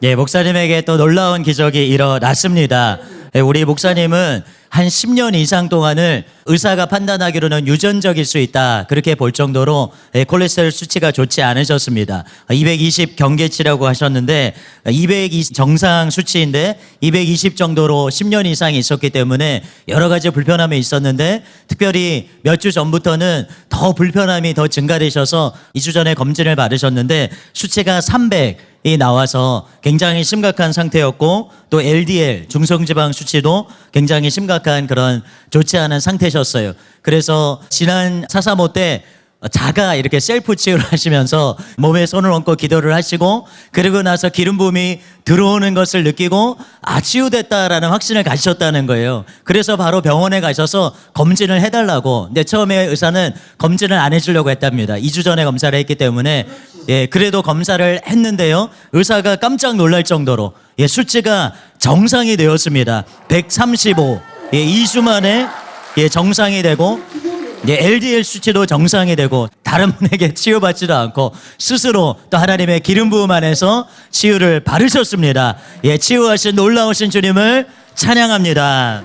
예, 목사님에게 또 놀라운 기적이 일어났습니다. 예, 우리 목사님은 한 10년 이상 동안을 의사가 판단하기로는 유전적일 수 있다. 그렇게 볼 정도로 예, 콜레스테롤 수치가 좋지 않으셨습니다. 220 경계치라고 하셨는데 220 정상 수치인데 220 정도로 10년 이상 있었기 때문에 여러 가지 불편함이 있었는데 특별히 몇 주 전부터는 더 불편함이 더 증가되셔서 2주 전에 검진을 받으셨는데 수치가 300 이 나와서 굉장히 심각한 상태였고 또 LDL 중성지방 수치도 굉장히 심각 한 그런 좋지 않은 상태셨어요. 그래서 지난 435때 자가 이렇게 셀프 치유를 하시면서 몸에 손을 얹고 기도를 하시고 그리고 나서 기름 부음이 들어오는 것을 느끼고 아 치유됐다라는 확신을 가지셨다는 거예요. 그래서 바로 병원에 가셔서 검진을 해달라고. 근데 처음에 의사는 검진을 안 해주려고 했답니다. 2주 전에 검사를 했기 때문에 예 그래도 검사를 했는데요. 의사가 깜짝 놀랄 정도로 예 수치가 정상이 되었습니다. 135. 예 2주 만에 예 정상이 되고 예, LDL 수치도 정상이 되고 다른 분에게 치유받지도 않고 스스로 또 하나님의 기름 부음 안에서 치유를 받으셨습니다. 예, 치유하신 놀라우신 주님을 찬양합니다.